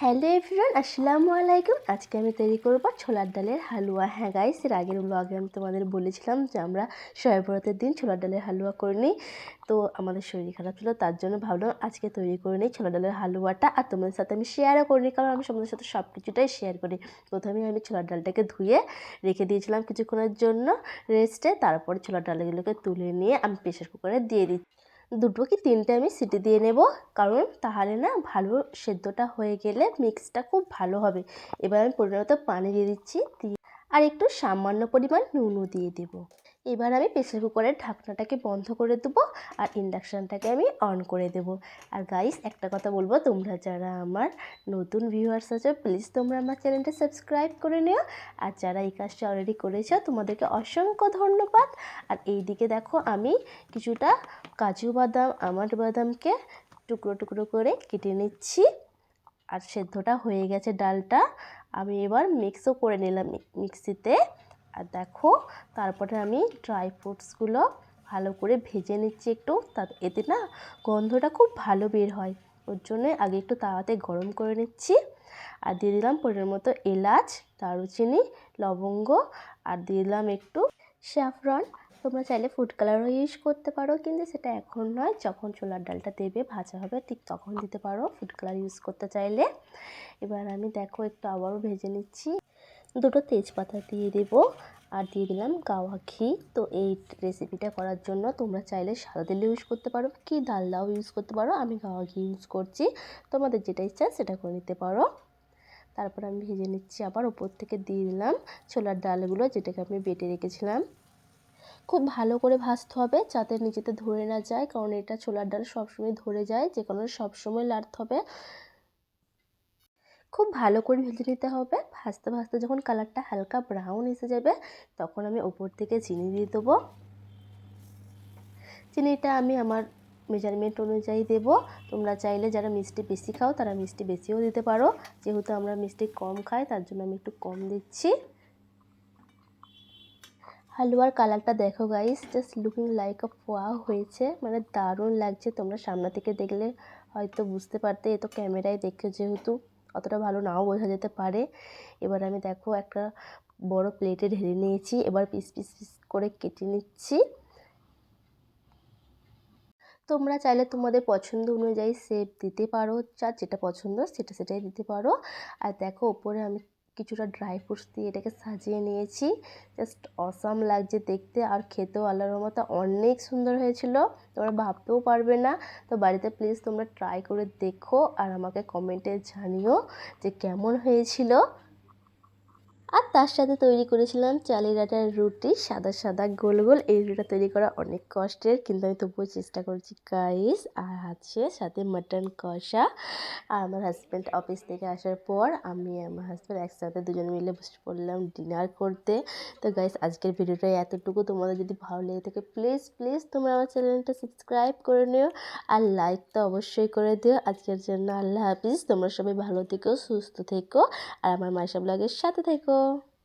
Hello everyone, আসসালামু আলাইকুম। আজকে আমি তৈরি করব ছোলার ডালের হালুয়া। হ্যাঁ গাইস এর আগের ব্লগে আমি তোমাদের বলেছিলাম যে আমরা শয়েবরতের দিন ছোলার ডালের হালুয়া করে নিই। তো আমাদের শরীর খারাপ ছিল, তার জন্য ভাবলাম আজকে তৈরি করে নিই ছোলার ডালের হালুয়াটা। আর তোমাদের সাথে আমি শেয়ারও করিনি, কারণ আমি তোমাদের সাথে সব কিছুটাই শেয়ার করি। প্রথমে আমি ছোলার ডালটাকে ধুয়ে রেখে দিয়েছিলাম কিছুক্ষণের জন্য রেস্টে তারপরে ছোলার ডালগুলোকে তুলে নিয়ে আমি প্রেশার কুকারে দিয়ে দিই দুটো কি তিনটে আমি সিটি দিয়ে নেব। কারণ তাহলে না ভালো সেদ্ধটা হয়ে গেলে মিক্সটা খুব ভালো হবে। এবার আমি পরিমাণ পানি দিয়ে দিচ্ছি, দিয়ে আর একটু সামান্য পরিমাণ নুনও দিয়ে দেবো। এবার আমি প্রেসার কুকারের ঢাকনাটাকে বন্ধ করে দেবো আর ইন্ডাকশানটাকে আমি অন করে দেবো। আর গাইস একটা কথা বলব, তোমরা যারা আমার নতুন ভিউয়ার্স আছো প্লিজ তোমরা আমার চ্যানেলটা সাবস্ক্রাইব করে নিও। আর যারা এই কাজটা অলরেডি করেছ, তোমাদেরকে অসংখ্য ধন্যবাদ। আর এই দিকে দেখো, আমি কিছুটা কাজু বাদাম আমার বাদামকে টুকরো টুকরো করে কেটে নিচ্ছি। আর সেদ্ধটা হয়ে গেছে ডালটা। আমি এবার মিক্সও করে নিলাম মিক্সিতে আর দেখো, তারপরে আমি ড্রাই ফ্রুটসগুলো ভালো করে ভেজে নিচ্ছি একটু। তা এতে না গন্ধটা খুব ভালো বের হয়। ওর জন্যে আগে একটু তাওয়াতে গরম করে নিচ্ছি। আর দিয়ে দিলাম পরিমাণ মতো এলাচ, দারুচিনি, লবঙ্গ আর দিয়ে দিলাম একটু স্যাফরন তোমরা চাইলে ফুড কালারও ইউজ করতে পারো, কিন্তু সেটা এখন নয়। যখন ছোলার ডালটা দেবে, ভাজা হবে, ঠিক তখন দিতে পারো। ফুড কালার ইউজ করতে চাইলে। এবার আমি দেখো একটু আবারও ভেজে নিচ্ছি। দুটো তেজপাতা দিয়ে দেব আর দিয়ে দিলাম গাওয়া ঘি। তো এই রেসিপিটা করার জন্য তোমরা চাইলে সাদা তেল ইউজ করতে পারো কি ডালদাও ইউজ করতে পারো। আমি গাওয়া ঘি ইউজ করছি। তোমাদের যেটা ইচ্ছা সেটা করে নিতে পারো। তারপর আমি ভেজে নিচ্ছি আবার ওপর থেকে দিয়ে দিলাম ছোলার ডালগুলো যেটাকে আমি বেটে রেখেছিলাম। খুব ভালো করে ভাজতে হবে যাতে নিচেতে ধরে না যায়, কারণ এটা ছোলার ডাল সবসময় ধরে যায় যে কারণে সবসময় লাড়তে হবে। খুব ভালো করে ভেজে নিতে হবে। ভাজতে ভাজতে যখন কালারটা হালকা ব্রাউন এসে যাবে, তখন আমি ওপর থেকে চিনি দিয়ে দেবো। চিনিটা আমি আমার মেজারমেন্ট অনুযায়ী দেবো। তোমরা চাইলে যারা মিষ্টি বেশি খাও, তারা মিষ্টি বেশিও দিতে পারো। যেহেতু আমরা মিষ্টি কম খাই, তার জন্য আমি একটু কম দিচ্ছি। হালুয়ার কালারটা দেখো guys just looking like a ফোয়া হয়েছে। মানে দারুণ লাগছে। তোমরা সামনে থেকে দেখলে হয়তো বুঝতে পারতে, এ তো ক্যামেরায় দেখে যেহেতু। অতটা ভালো নাও বোঝা যেতে পারে। এবার আমি দেখো একটা বড় প্লেটে ঢেলে নিয়েছি, এবার পিস পিস পিস করে কেটে নিচ্ছি। তোমরা চাইলে তোমাদের পছন্দ অনুযায়ী শেপ দিতে পারো, যা যেটা পছন্দ সেটা, সেটাই দিতে পারো। আর দেখো ওপরে আমি কিছুটা ড্রাই ফ্রুটস দিয়ে এটাকে সাজিয়ে নিয়েছি। জাস্ট অসাম লাগছে দেখতে। আর খেতেও আল্লাহর মতো অনেক সুন্দর হয়েছিল। তোমরা ভাবতেও পারবে না। তো বাড়িতে প্লিজ তোমরা ট্রাই করে দেখো আর আমাকে কমেন্টে জানিও যে কেমন হয়েছিল। আর তার সাথে তৈরি করেছিলাম চালের আটার রুটি, সাদা সাদা গোল গোল। এই রুটিটা তৈরি করা অনেক কষ্টের, কিন্তু আমি তবুও চেষ্টা করছি। গাইস আর আছে সাথে মাটন কষা। আর আমার হাজব্যান্ড অফিস থেকে আসার পর আমি আমার হাজব্যান্ড একসাথে দুজন মিলে বসে পড়লাম ডিনার করতে। তো গাইস আজকের ভিডিওটা এতটুকু। তোমাদের যদি ভালো লেগে থাকে প্লিজ প্লিজ তোমরা আমার চ্যানেলটা সাবস্ক্রাইব করে নিও। আর লাইক তো অবশ্যই করে দিও। আজকের জন্য আল্লাহ হাফিজ। তোমরা সবাই ভালো থেকো, সুস্থ থেকো। আর আমার মাইশা ব্লগের সাথে থেকো। wabarakatuh.